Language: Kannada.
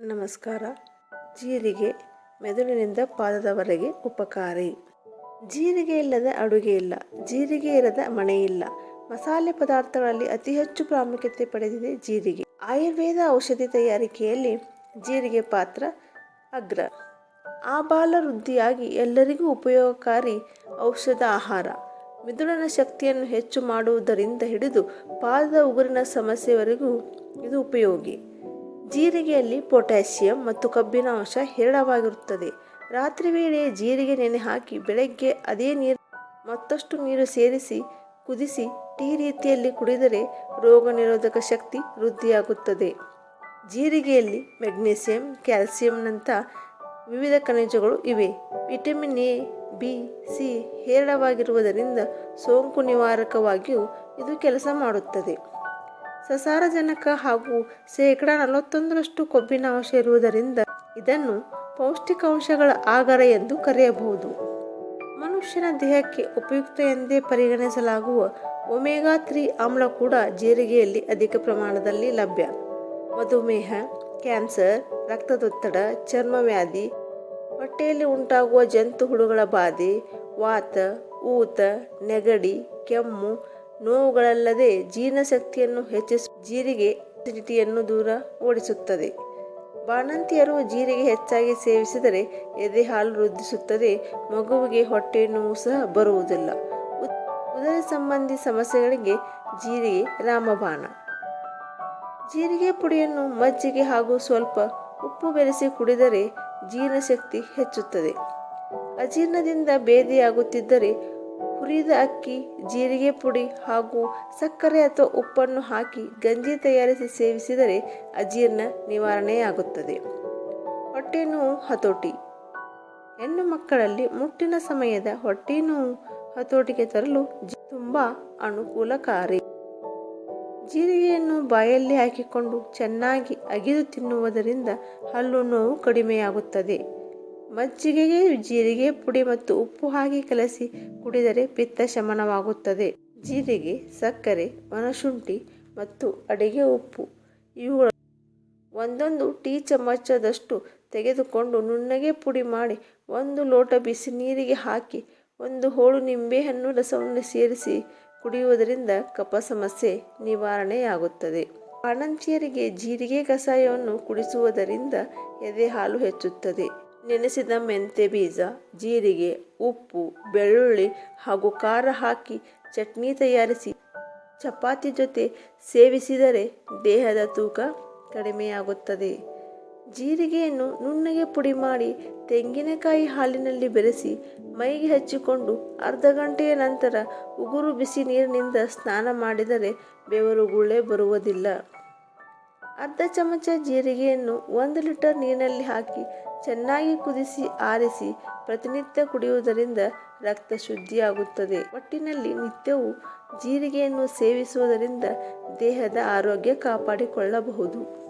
ನಮಸ್ಕಾರ. ಜೀರಿಗೆ ಮೆದುಳಿನಿಂದ ಪಾದದವರೆಗೆ ಉಪಕಾರಿ. ಜೀರಿಗೆ ಇಲ್ಲದ ಅಡುಗೆ ಇಲ್ಲ. ಜೀರಿಗೆ ಇರದ ಮನೆ ಇಲ್ಲ. ಮಸಾಲೆ ಪದಾರ್ಥಗಳಲ್ಲಿ ಅತಿ ಹೆಚ್ಚು ಪ್ರಾಮುಖ್ಯತೆ ಪಡೆದಿದೆ ಜೀರಿಗೆ. ಆಯುರ್ವೇದ ಔಷಧಿ ತಯಾರಿಕೆಯಲ್ಲಿ ಜೀರಿಗೆ ಪಾತ್ರ ಅಗ್ರ. ಆಬಾಲ ವೃದ್ಧಿಯಾಗಿ ಎಲ್ಲರಿಗೂ ಉಪಯೋಗಕಾರಿ ಔಷಧ ಆಹಾರ. ಮಿದುಳಿನ ಶಕ್ತಿಯನ್ನು ಹೆಚ್ಚು ಮಾಡುವುದರಿಂದ ಹಿಡಿದು ಪಾದದ ಉಗುರಿನ ಸಮಸ್ಯೆವರೆಗೂ ಇದು ಉಪಯೋಗಿ. ಜೀರಿಗೆಯಲ್ಲಿ ಪೊಟ್ಯಾಸಿಯಂ ಮತ್ತು ಕಬ್ಬಿನ ಅಂಶ ಹೇರಳವಾಗಿರುತ್ತದೆ. ರಾತ್ರಿ ವೇಳೆ ಜೀರಿಗೆ ನೆನೆ ಹಾಕಿ ಬೆಳಗ್ಗೆ ಅದೇ ನೀರು ಮತ್ತಷ್ಟು ನೀರು ಸೇರಿಸಿ, ಕುದಿಸಿ, ಟೀ ರೀತಿಯಲ್ಲಿ ಕುಡಿದರೆ ರೋಗ ನಿರೋಧಕ ಶಕ್ತಿ ವೃದ್ಧಿಯಾಗುತ್ತದೆ. ಜೀರಿಗೆಯಲ್ಲಿ ಮೆಗ್ನೀಸಿಯಂ ಕ್ಯಾಲ್ಸಿಯಂನಂಥ ವಿವಿಧ ಖನಿಜಗಳು ಇವೆ. ವಿಟಮಿನ್ ಎ, ಬಿ, ಸಿ ಹೇರಳವಾಗಿರುವುದರಿಂದ ಸೋಂಕು ನಿವಾರಕವಾಗಿಯೂ ಇದು ಕೆಲಸ ಮಾಡುತ್ತದೆ. ಸಸಾರಜನಕ ಹಾಗೂ ಶೇಕಡ ನಲವತ್ತೊಂದರಷ್ಟು ಕೊಬ್ಬಿನ ಅಂಶ ಇರುವುದರಿಂದ ಇದನ್ನು ಪೌಷ್ಟಿಕಾಂಶಗಳ ಆಗರ ಎಂದು ಕರೆಯಬಹುದು. ಮನುಷ್ಯನ ದೇಹಕ್ಕೆ ಉಪಯುಕ್ತ ಎಂದೇ ಪರಿಗಣಿಸಲಾಗುವ ಒಮೆಗಾ ತ್ರೀ ಆಮ್ಲ ಕೂಡ ಜೀರಿಗೆಯಲ್ಲಿ ಅಧಿಕ ಪ್ರಮಾಣದಲ್ಲಿ ಲಭ್ಯ. ಮಧುಮೇಹ, ಕ್ಯಾನ್ಸರ್, ರಕ್ತದೊತ್ತಡ ಚರ್ಮವ್ಯಾಧಿ ಹೊಟ್ಟೆಯಲ್ಲಿ ಉಂಟಾಗುವ ಜಂತು ಹುಳುಗಳ ಬಾಧೆ, ವಾತ, ಊತ, ನೆಗಡಿ, ಕೆಮ್ಮು ನೋವುಗಳಲ್ಲದೆ ಜೀರ್ಣಶಕ್ತಿಯನ್ನು ಹೆಚ್ಚಿಸಿ ಜೀರಿಗೆ ಅಸಿಡಿಟಿಯನ್ನು ದೂರ ಓಡಿಸುತ್ತದೆ. ಬಾಣಂತಿಯರು ಜೀರಿಗೆ ಹೆಚ್ಚಾಗಿ ಸೇವಿಸಿದರೆ ಎದೆ ಹಾಲು ವೃದ್ಧಿಸುತ್ತದೆ, ಮಗುವಿಗೆ ಹೊಟ್ಟೆ ನೋವು ಸಹ ಬರುವುದಿಲ್ಲ. ಉದರ ಸಂಬಂಧಿ ಸಮಸ್ಯೆಗಳಿಗೆ ಜೀರಿಗೆ ರಾಮಬಾಣ. ಜೀರಿಗೆ ಪುಡಿಯನ್ನು ಮಜ್ಜಿಗೆ ಹಾಗೂ ಸ್ವಲ್ಪ ಉಪ್ಪು ಬೆರೆಸಿ ಕುಡಿದರೆ ಜೀರ್ಣಶಕ್ತಿ ಹೆಚ್ಚುತ್ತದೆ. ಅಜೀರ್ಣದಿಂದ ಬೇದಿಯಾಗುತ್ತಿದ್ದರೆ ಹುರಿದ ಅಕ್ಕಿ, ಜೀರಿಗೆ ಪುಡಿ ಹಾಗೂ ಸಕ್ಕರೆ ಅಥವಾ ಉಪ್ಪನ್ನು ಹಾಕಿ ಗಂಜಿ ತಯಾರಿಸಿ ಸೇವಿಸಿದರೆ ಅಜೀರ್ಣ ನಿವಾರಣೆಯಾಗುತ್ತದೆ. ಹೊಟ್ಟೆ ನೋವು ಹತೋಟಿ. ಹೆಣ್ಣು ಮಕ್ಕಳಲ್ಲಿ ಮುಟ್ಟಿನ ಸಮಯದ ಹೊಟ್ಟೆ ನೋವು ಹತೋಟಿಗೆ ತರಲು ತುಂಬ ಅನುಕೂಲಕಾರಿ. ಜೀರಿಗೆಯನ್ನು ಬಾಯಲ್ಲಿ ಹಾಕಿಕೊಂಡು ಚೆನ್ನಾಗಿ ಅಗಿದು ತಿನ್ನುವುದರಿಂದ ಹಲ್ಲು ನೋವು ಕಡಿಮೆಯಾಗುತ್ತದೆ. ಮಜ್ಜಿಗೆಗೆ, ಜೀರಿಗೆ, ಪುಡಿ ಮತ್ತು ಉಪ್ಪು ಹಾಕಿ ಕಲಸಿ ಕುಡಿದರೆ ಪಿತ್ತ ಶಮನವಾಗುತ್ತದೆ. ಜೀರಿಗೆ, ಸಕ್ಕರೆ, ಒಣಶುಂಠಿ ಮತ್ತು ಅಡಿಗೆ ಉಪ್ಪು ಇವುಗಳ ಒಂದೊಂದು ಟೀ ಚಮಚದಷ್ಟು ತೆಗೆದುಕೊಂಡು ನುಣ್ಣಗೆ ಪುಡಿ ಮಾಡಿ ಒಂದು ಲೋಟ ಬಿಸಿ ನೀರಿಗೆ ಹಾಕಿ ಒಂದು ಹೋಳು ನಿಂಬೆಹಣ್ಣು ರಸವನ್ನು ಸೇರಿಸಿ ಕುಡಿಯುವುದರಿಂದ ಕಪ ಸಮಸ್ಯೆ ನಿವಾರಣೆಯಾಗುತ್ತದೆ. ಬಾಣಂತಿಯರಿಗೆ ಜೀರಿಗೆ ಕಷಾಯವನ್ನು ಕುಡಿಸುವುದರಿಂದ ಎದೆ ಹಾಲು ಹೆಚ್ಚುತ್ತದೆ. ನೆನೆಸಿದ ಮೆಂತೆ ಬೀಜ, ಜೀರಿಗೆ, ಉಪ್ಪು, ಬೆಳ್ಳುಳ್ಳಿ ಹಾಗೂ ಖಾರ ಹಾಕಿ ಚಟ್ನಿ ತಯಾರಿಸಿ ಚಪಾತಿ ಜೊತೆ ಸೇವಿಸಿದರೆ ದೇಹದ ತೂಕ ಕಡಿಮೆಯಾಗುತ್ತದೆ. ಜೀರಿಗೆಯನ್ನು ನುಣ್ಣಗೆ ಪುಡಿ ಮಾಡಿ ತೆಂಗಿನಕಾಯಿ ಹಾಲಿನಲ್ಲಿ ಬೆರೆಸಿ ಮೈಗೆ ಹಚ್ಚಿಕೊಂಡು ಅರ್ಧ ಗಂಟೆಯ ನಂತರ ಉಗುರು ಬಿಸಿ ನೀರಿನಿಂದ ಸ್ನಾನ ಮಾಡಿದರೆ ಬೆವರು ಗುಳ್ಳೆ ಬರುವುದಿಲ್ಲ. ಅರ್ಧ ಚಮಚ ಜೀರಿಗೆಯನ್ನು ಒಂದು ಲೀಟರ್ ನೀರಿನಲ್ಲಿ ಹಾಕಿ ಚೆನ್ನಾಗಿ ಕುದಿಸಿ ಆರಿಸಿ ಪ್ರತಿನಿತ್ಯ ಕುಡಿಯುವುದರಿಂದ ರಕ್ತ ಶುದ್ಧಿಯಾಗುತ್ತದೆ. ಒಟ್ಟಿನಲ್ಲಿ ನಿತ್ಯವೂ ಜೀರಿಗೆಯನ್ನು ಸೇವಿಸುವುದರಿಂದ ದೇಹದ ಆರೋಗ್ಯ ಕಾಪಾಡಿಕೊಳ್ಳಬಹುದು.